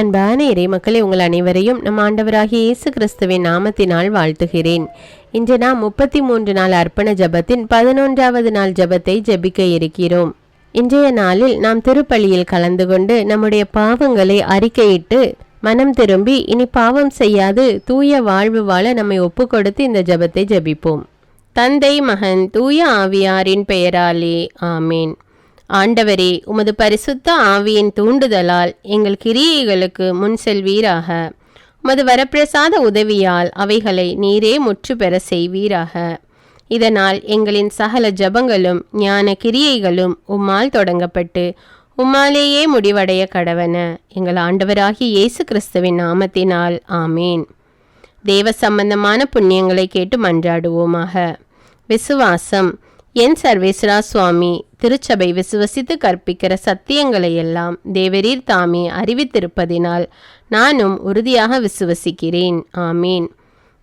அன்பான இறை மக்களை உங்கள் அனைவரையும் நம் ஆண்டவராகிய இயேசு கிறிஸ்துவின் நாமத்தினால் வாழ்த்துகிறேன். இன்று நாம் முப்பத்தி மூன்று நாள் அர்ப்பண ஜபத்தின் பதினொன்றாவது நாள் ஜபத்தை ஜெபிக்க இருக்கிறோம். இன்றைய நாளில் நாம் திருப்பள்ளியில் கலந்து கொண்டு நம்முடைய பாவங்களை அறிக்கையிட்டு மனம் திரும்பி இனி பாவம் செய்யாது தூய வாழ்வு வாழ நம்மை ஒப்பு கொடுத்து இந்த ஜபத்தை ஜெபிப்போம். தந்தை மகன் தூய ஆவியாரின் பெயராலே ஆமேன். ஆண்டவரே உமது பரிசுத்த ஆவியின் தூண்டுதலால் எங்கள் கிரியைகளுக்கு முன் செல்வீராக. உமது வரப்பிரசாத உதவியால் அவைகளை நீரே முற்று பெற செய்வீராக. இதனால் எங்களின் சகல ஜபங்களும் ஞான கிரியைகளும் உம்மால் தொடங்கப்பட்டு உம்மாலேயே முடிவடைய கடவன. எங்கள் ஆண்டவராகிய இயேசு கிறிஸ்துவின் நாமத்தினால் ஆமேன். தேவ சம்பந்தமான புண்ணியங்களை கேட்டு மன்றாடுவோமாக. விசுவாசம் என் சர்வேஸ்வரா சுவாமி திருச்சபை விசுவசித்து கற்பிக்கிற சத்தியங்களை எல்லாம் தேவரீர் தாமே அறிவித்திருப்பதினால் நானும் உறுதியாக விசுவசிக்கிறேன். ஆமீன்.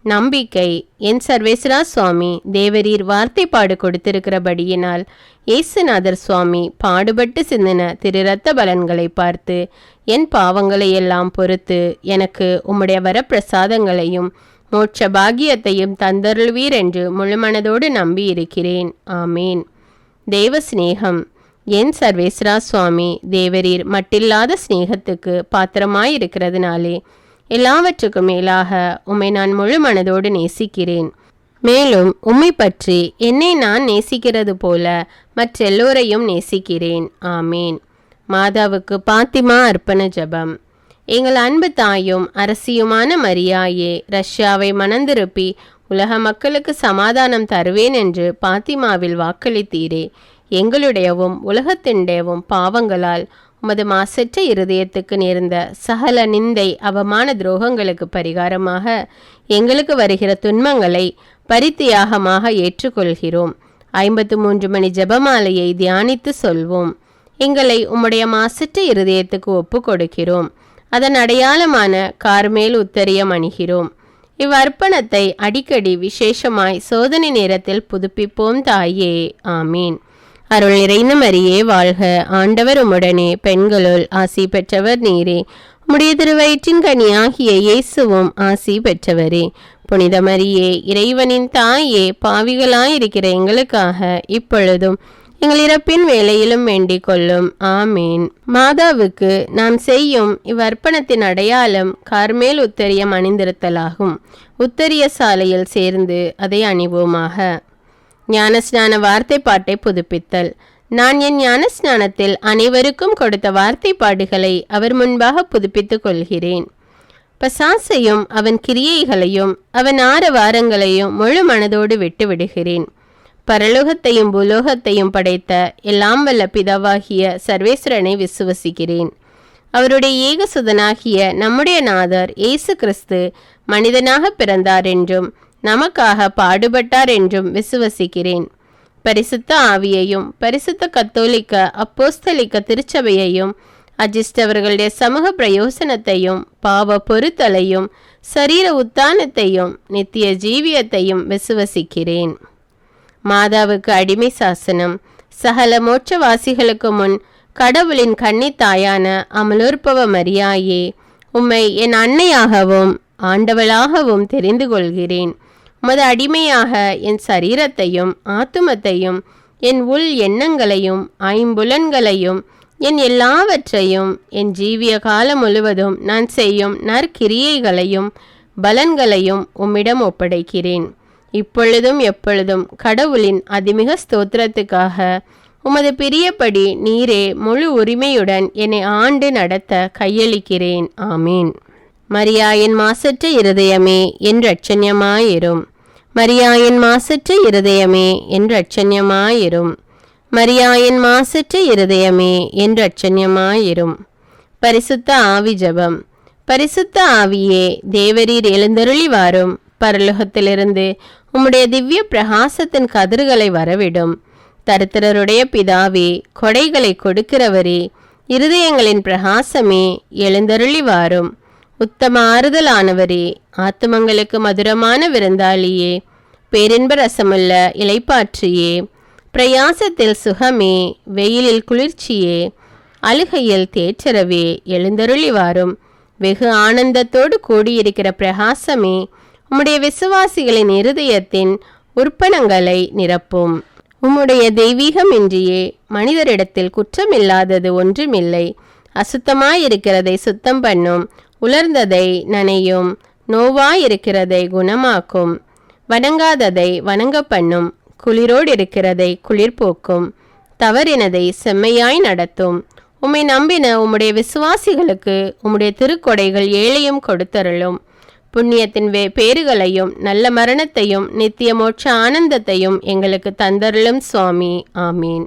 நம்பிக்கை. என் சர்வேஸ்வரா சுவாமி தேவரீர் வார்த்தைப்பாடு கொடுத்திருக்கிறபடியினால் இயேசுநாதர் சுவாமி பாடுபட்டு சிந்தின திரு ரத்த பலன்களை பார்த்து என் பாவங்களை எல்லாம் பொறுத்து எனக்கு உம்முடைய வரப்பிரசாதங்களையும் மோட்ச பாகியத்தையும் தந்தருள்வீர் என்று முழுமனதோடு நம்பி இருக்கிறேன் ஆமேன். தேவ சிநேகம் என் சர்வேஸ்வரா சுவாமி தேவரீர் மட்டில்லாத சிநேகத்துக்கு பாத்திரமாயிருக்கிறதுனாலே எல்லாவற்றுக்கும் மேலாக உம்மை நான் முழு மனதோடு நேசிக்கிறேன். மேலும் உம்மை பற்றி என்னை நான் நேசிக்கிறது போல மற்றெல்லோரையும் நேசிக்கிறேன். ஆமேன். மாதாவுக்கு பாத்திமா அர்ப்பண ஜபம். எங்கள் அன்பு தாயும் அரசியுமான மரியாயே ரஷ்யாவை மணந்திருப்பி உலக மக்களுக்கு சமாதானம் தருவேன் என்று பாத்திமாவில் வாக்களித்தீரே. எங்களுடையவும் உலகத்தினுடையவும் பாவங்களால் உமது மாசற்ற இருதயத்துக்கு நேர்ந்த சகல நிந்தை அவமான துரோகங்களுக்கு பரிகாரமாக எங்களுக்கு வருகிற துன்பங்களை பரித்தியாகமாக ஏற்றுக்கொள்கிறோம். ஐம்பத்து மூன்று மணி ஜபமாலையை தியானித்து சொல்வோம். எங்களை உம்முடைய மாசற்ற இருதயத்துக்கு ஒப்பு கொடுக்கிறோம். அதன் அடையாளமான கார்மேல் உத்தரியம் அணிகிறோம் இவ்வர்ப்பணத்தை அடிக்கடி விசேஷமாய் சோதனை நேரத்தில் புதுப்பிப்போம் தாயே. ஆமீன். அருள் நிறைந்த மரியே வாழ்க ஆண்டவர் உம்முடனே. பெண்களுள் ஆசி பெற்றவர் நீரே. உம்முடைய திருவயிற்றின் கனியாகிய இயேசுவும் ஆசி பெற்றவரே. புனித மரியே இறைவனின் தாயே பாவிகளாயிருக்கிற எங்களுக்காக இப்பொழுதும் எங்கள் இறப்பின் வேலையிலும் வேண்டிக் கொள்ளும். ஆமீன். மாதாவுக்கு நாம் செய்யும் இவ்வர்ப்பணத்தின் அடையாளம் கார்மேல் உத்தரியம் அணிந்திருத்தலாகும் உத்தரிய சாலையில் சேர்ந்து அதை அணிவோமாக. ஞானஸ்நான வார்த்தை பாட்டை புதுப்பித்தல். நான் என் ஞானஸ்நானத்தில் அனைவருக்கும் கொடுத்த வார்த்தை பாடுகளை அவர் முன்பாக புதுப்பித்துக் கொள்கிறேன். பசாசையும் அவன் கிரியைகளையும் அவன் ஆரவாரங்களையும் முழு மனதோடு விட்டு விடுகிறேன் பரலோகத்தையும் பூலோகத்தையும் படைத்த எல்லாம் வல்ல பிதாவாகிய சர்வேஸ்வரனை விசுவசிக்கிறேன். அவருடைய ஏகசுதனாகிய நம்முடைய நாதர் இயேசு கிறிஸ்து மனிதனாக பிறந்தார் என்றும் நமக்காக பாடுபட்டார் என்றும் விசுவசிக்கிறேன். பரிசுத்த ஆவியையும் பரிசுத்த கத்தோலிக்க அப்போஸ்தலிக்க திருச்சபையையும் அஜிஸ்டவர்களுடைய சமூக பிரயோசனத்தையும் பாவ பொருத்தலையும் சரீர உத்தானத்தையும் நித்திய ஜீவியத்தையும் விசுவசிக்கிறேன். மாதாவுக்கு அடிமை சாசனம். சகல மோட்சவாசிகளுக்கு முன் கடவுளின் கன்னித்தாயான அமலோற்பவ மரியாயே. உம்மை என் அன்னையாகவும் ஆண்டவளாகவும் தெரிந்து கொள்கிறேன். உமது அடிமையாக என் சரீரத்தையும் ஆத்துமத்தையும் என் உள் எண்ணங்களையும் ஐம்புலன்களையும் என் எல்லாவற்றையும் என் ஜீவிய காலம் முழுவதும் நான் செய்யும் நற்கிரியைகளையும் பலன்களையும் உம்மிடம் ஒப்படைக்கிறேன். இப்பொழுதும் எப்பொழுதும் கடவுளின் அதிமிக ஸ்தோத்திரத்துக்காக உமது பிரியப்படி நீரே முழு உரிமையுடன் என்னை ஆண்டு நடத்த கையளிக்கிறேன். ஆமீன். மரியாயின் மாசற்ற இருதயமே என் ரட்சண்யமாயிரும் மரியாயின் மாசற்ற இருதயமே என் ரட்சண்யமாயிரும் மரியாயின் மாசற்ற இருதயமே என் ரட்சண்யமாயிரும் பரிசுத்த ஆவி ஜபம். பரிசுத்த ஆவியே தேவரீர் எழுந்தருளி வாரும் பரலோகத்திலிருந்து உம்முடைய திவ்ய பிரகாசத்தின் கதிர்களை வரவிடும். தரித்திரருடைய பிதாவே கொடைகளை கொடுக்கிறவரே இருதயங்களின் பிரகாசமே எழுந்தருளி வாரும். உத்தம ஆறுதலானவரே ஆத்துமங்களுக்கு மதுரமான விருந்தாளியே பேரின்ப ரசமுள்ள இலைப்பாற்றியே பிரயாசத்தில் சுகமே வெயிலில் குளிர்ச்சியே அழுகையில் தேற்றரவே எழுந்தருளி வாரும். வெகு ஆனந்தத்தோடு கூடியிருக்கிற பிரகாசமே உம்முடைய விசுவாசிகளின் இருதயத்தின் உற்பனங்களை நிரப்பும். உம்முடைய தெய்வீகம் இன்றியே மனிதரிடத்தில் குற்றமில்லாதது ஒன்றுமில்லை. அசுத்தமாயிருக்கிறதை சுத்தம் பண்ணும் உலர்ந்ததை நனையும் நோவாயிருக்கிறதை குணமாக்கும். வணங்காததை வணங்க பண்ணும் குளிரோடு இருக்கிறதை குளிர்போக்கும். தவறினதை செம்மையாய் நடத்தும். உம்மை நம்பின உம்முடைய விசுவாசிகளுக்கு உம்முடைய திருக்கொடைகள் ஏழையும் கொடுத்தருளும். புண்ணியத்தின் வே பேறுகளையும் நல்ல மரணத்தையும் நித்திய மோட்ச ஆனந்தத்தையும் எங்களுக்கு தந்தருளும் சுவாமி. ஆமீன்.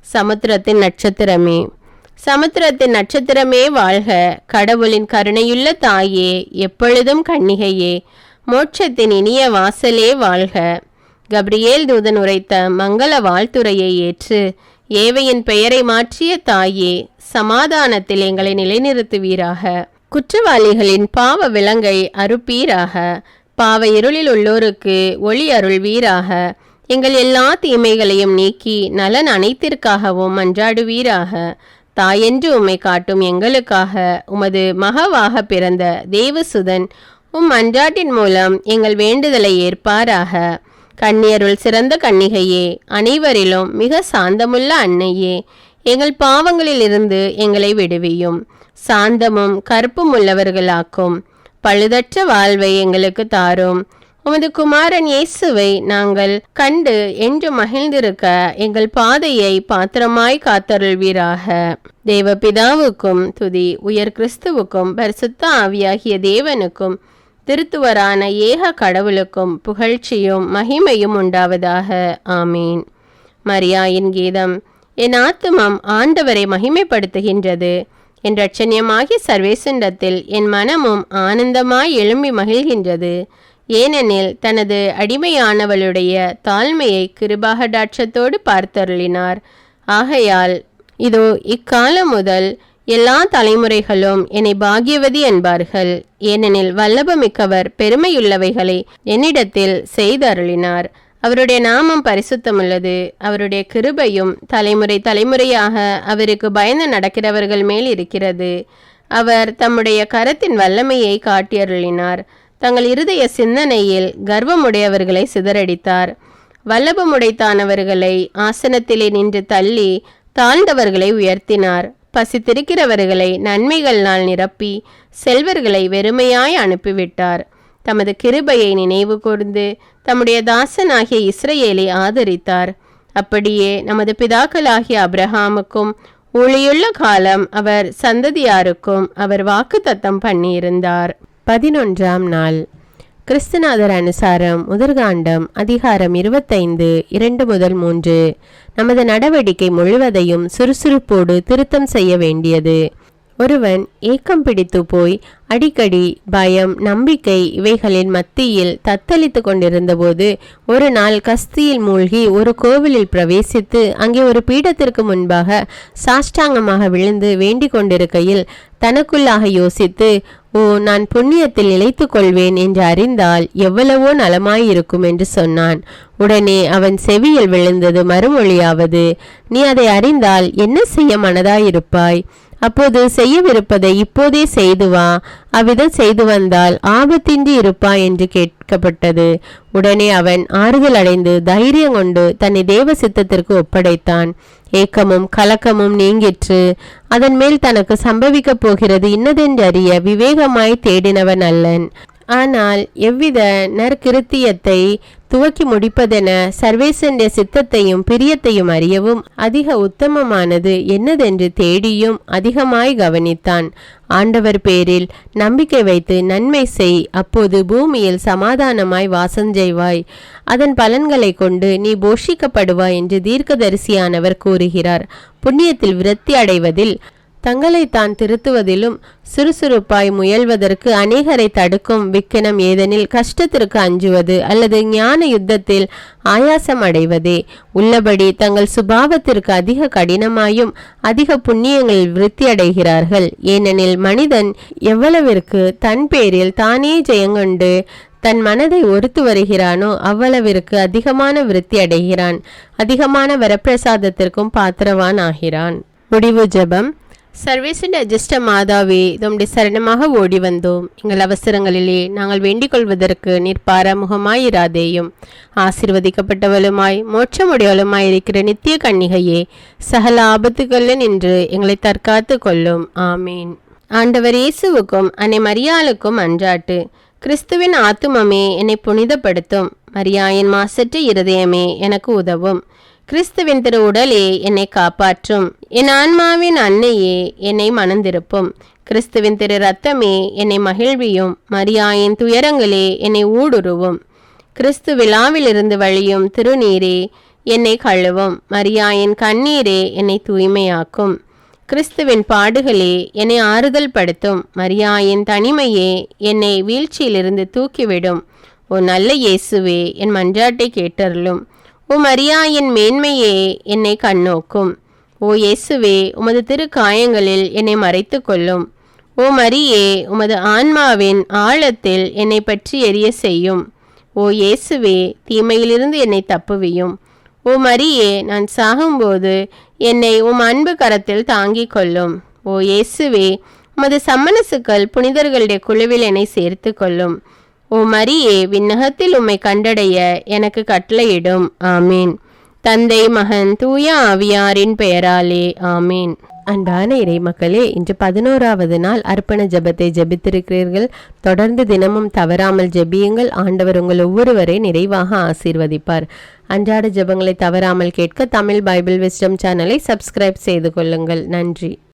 சமுத்திரத்தின் நட்சத்திரமே. சமுத்திரத்தின் நட்சத்திரமே வாழ்க. கடவுளின் கருணையுள்ள தாயே எப்பொழுதும் கண்ணிகையே. மோட்சத்தின் இனிய வாசலே வாழ்க. கப்ரியேல் தூதன் உரைத்த மங்கள வாழ்த்துறையை ஏற்று ஏவையின் பெயரை மாற்றிய தாயே சமாதானத்தில் எங்களை நிலைநிறுத்துவீராக. குற்றவாளிகளின் பாவ விலங்கை அறுப்பீராக. பாவ இருளில் உள்ளோருக்கு ஒளி அருள் வீராக. எங்கள் எல்லா தீமைகளையும் நீக்கி நலன் அனைத்திற்காகவும் மன்றாடுவீராக தாயென்று உம்மை காட்டும் எங்களுக்காக உமது மகவாக பிறந்த தேவசுதன் உம் அன்றாட்டின் மூலம் எங்கள் வேண்டுதலை ஏற்பாராக. கண்ணியருள் சிறந்த கன்னிகையே அனைவரிலும் மிக சாந்தமுள்ள அன்னையே எங்கள் பாவங்களிலிருந்து எங்களை விடுவியும். சாந்தமும் கற்பும் உள்ளவர்களாக்கும். பழுதற்ற வாழ்வை எங்களுக்கு தாரும். உமது குமாரன் இயேசுவை நாங்கள் கண்டு என்று மகிழ்ந்திருக்க எங்கள் பாதையை பாத்திரமாய் காத்தருள்வீராக. தேவ பிதாவுக்கும் துதி உயர் கிறிஸ்துவுக்கும் பரிசுத்த ஆவியாகிய தேவனுக்கும் திருத்துவரான ஏக கடவுளுக்கும் புகழ்ச்சியும் மகிமையும் உண்டாவதாக. ஆமீன். மரியாயின் கீதம் என் ஆத்துமம் ஆண்டவரை மகிமைப்படுத்துகின்றது. என் ரட்சணியமாகிய சர்வேசண்டத்தில் என் மனமும் ஆனந்தமாய் எழும்பி மகிழ்கின்றது. ஏனெனில் தனது அடிமையானவளுடைய தாழ்மையை கிருபாகடாட்சத்தோடு பார்த்தருளினார். ஆகையால் இதோ இக்காலம் முதல் எல்லா தலைமுறைகளும் என்னை பாகியவதி என்பார்கள். ஏனெனில் வல்லபமிக்கவர் பெருமையுள்ளவைகளை என்னிடத்தில் செய்தருளினார். அவருடைய நாமம் பரிசுத்தமுள்ளது. அவருடைய கிருபையும் தலைமுறை தலைமுறையாக அவருக்கு பயந்து நடக்கிறவர்கள் மேல் இருக்கிறது. அவர் தம்முடைய கரத்தின் வல்லமையை காட்டியருளினார் தங்கள் இருதய சிந்தனையில் கர்வமுடையவர்களை சிதறடித்தார். வல்லபமுடைத்தானவர்களை ஆசனத்திலே நின்று தள்ளி தாழ்ந்தவர்களை உயர்த்தினார். பசித்திருக்கிறவர்களை நன்மைகள்னால் நிரப்பி செல்வர்களை வெறுமையாய் அனுப்பிவிட்டார். தமது கிருபையை நினைவு கூர்ந்து தம்முடைய தாசனாகிய இஸ்ரேலை ஆதரித்தார். அப்படியே நமது பிதாக்களாகிய அப்ரஹாமுக்கும் ஊழியுள்ள காலம் அவர் சந்ததியாருக்கும் அவர் வாக்குத்தத்தம் பண்ணியிருந்தார். பதினொன்றாம் நாள். கிறிஸ்துநாதர் அனுசாரம் முதற்காண்டம் அதிகாரம் இருபத்தைந்து இரண்டு முதல் மூன்று. நமது நடவடிக்கை முழுவதையும் சுறுசுறுப்போடு திருத்தம் செய்ய வேண்டியது. ஒருவன் ஏக்கம் பிடித்து போய் அடிக்கடி பயம் நம்பிக்கை இவைகளின் மத்தியில் தத்தளித்து கொண்டிருந்தபோது ஒரு நாள் கஸ்தியில் மூழ்கி ஒரு கோவிலில் பிரவேசித்து அங்கே ஒரு பீடத்திற்கு முன்பாக சாஷ்டாங்கமாக விழுந்து வேண்டிக் கொண்டிருக்கையில் தனக்குள்ளாக யோசித்து ஓ நான் புண்ணியத்தில் நிலைத்துக் கொள்வேன் என்று அறிந்தால் எவ்வளவோ நலமாயிருக்கும் என்று சொன்னான். உடனே அவன் செவியில் விழுந்தது மறுமொழியாவது நீ அதை அறிந்தால் என்ன செய்ய மனதாயிருப்பாய்? அப்போது செய்யவிருப்பதை இப்போதே செய்து வா. அவ்விதம் செய்து வந்தால் ஆபத்தின்றி இருப்பாய் என்று கேட்கப்பட்டது. உடனே அவன் ஆறுதல் அடைந்து தைரியம் கொண்டு தன்னை தேவ சித்தத்திற்கு ஒப்படைத்தான். ஏக்கமும் கலக்கமும் நீங்கிற்று. அதன் மேல் தனக்கு சம்பவிக்கப் போகிறது இன்னதென்றறிய விவேகமாய் தேடினவன் அல்லன். ஆனால் எவ்வித நற்கிருத்தியத்தை துவக்கி முடிப்பதென சர்வேசனுடைய சித்தத்தையும் பிரியத்தையும் அறியவும் அதிக உத்தமமானது என்னதென்று தேடியும் அதிகமாய் கவனித்தான். ஆண்டவர் பேரில் நம்பிக்கை வைத்து நன்மை செய் அப்போது பூமியில் சமாதானமாய் வாசஞ்செய்வாய் அதன் பலன்களை கொண்டு நீ போஷிக்கப்படுவாய் என்று தீர்க்கதரிசியானவர் கூறுகிறார். புண்ணியத்தில் விரத்தி அடைவதில் தங்களை தான் திருத்துவதிலும் சுறுசுறுப்பாய் முயல்வதற்கு அநேகரை தடுக்கும் விக்கனம் ஏதெனில் கஷ்டத்திற்கு அஞ்சுவது அல்லது ஞான யுத்தத்தில் ஆயாசம் அடைவதே. உள்ளபடி தங்கள் சுபாவத்திற்கு அதிக கடினமாயும் அதிக புண்ணியங்களில் விருத்தி அடைகிறார்கள் ஏனெனில் மனிதன் எவ்வளவிற்கு தன் பேரில் தானே ஜெயங்கொண்டு தன் மனதை ஒருத்து வருகிறானோ அவ்வளவிற்கு அதிகமான விருத்தி அடைகிறான் அதிகமான வரப்பிரசாதத்திற்கும் பாத்திரவான் ஆகிறான். முடிவு ஜெபம். சர்வேசன் அஜிஷ்ட மாதாவே தம்முடைய சரணமாக ஓடி வந்தோம். எங்கள் அவசரங்களிலே நாங்கள் வேண்டிக் கொள்வதற்கு நிற்பார முகமாயிராதேயும் ஆசிர்வதிக்கப்பட்டவளுமாய் மோட்சமுடையவளுமாய் இருக்கிற நித்திய கன்னிகையே சகல ஆபத்துகளில் நின்று எங்களை தற்காத்து கொள்ளும். ஆமீன். ஆண்டவர் இயேசுவுக்கும் அன்னை மரியாளுக்கும் அன்றாட்டு. கிறிஸ்துவின் ஆத்துமமே என்னை புனிதப்படுத்தும். மரியாயின் மாசற்ற இருதயமே எனக்கு உதவும். கிறிஸ்துவின் திரு உடலே என்னை காப்பாற்றும். என் ஆன்மாவின் அன்னையே என்னை மணந்திருப்பும். கிறிஸ்துவின் திரு ரத்தமே என்னை மகிழ்வியும். மரியாயின் துயரங்களே என்னை ஊடுருவும். கிறிஸ்து விழாவிலிருந்து வழியும் திருநீரே என்னை கழுவும். மரியாயின் கண்ணீரே என்னை தூய்மையாக்கும். கிறிஸ்துவின் பாடுகளே என்னை ஆறுதல் படுத்தும். மரியாயின் தனிமையே என்னை வீழ்ச்சியிலிருந்து தூக்கிவிடும். ஓ நல்ல இயேசுவே என் மன்றாட்டை கேட்டருளும். ஓ மரியாயின் மேன்மையே என்னை கண்ணோக்கும். ஓ இயேசுவே உமது திரு காயங்களில் என்னை மறைத்து கொள்ளும் ஓ மரியே உமது ஆன்மாவின் ஆழத்தில் என்னை பற்றி எரிய செய்யும். ஓ இயேசுவே தீமையிலிருந்து என்னை தப்புவியும். ஓ மரியே நான் சாகும்போது என்னை உம் அன்பு கரத்தில் தாங்கிக் கொள்ளும். ஓ இயேசுவே உமது சம்மனசுக்கள் புனிதர்களுடைய குழுவில் என்னை சேர்த்து கொள்ளும். ஓ மரியே விண்ணகத்தில் உம்மை கண்டடைய எனக்கு கட்டளையிடும். ஆமீன். தந்தை மகன் தூய ஆவியாரின் பெயராலே ஆமீன். அன்பான இறை மக்களே இன்று பதினோராவது நாள் அர்ப்பண ஜெபத்தை ஜெபித்திருக்கிறீர்கள். தொடர்ந்து தினமும் தவறாமல் ஜெபியுங்கள். ஆண்டவர் உங்கள் ஒவ்வொருவரை நிறைவாக ஆசீர்வதிப்பார். அன்றாட ஜெபங்களை தவறாமல் கேட்க தமிழ் பைபிள் விஸ்டம் சேனலை சப்ஸ்கிரைப் செய்து கொள்ளுங்கள். நன்றி.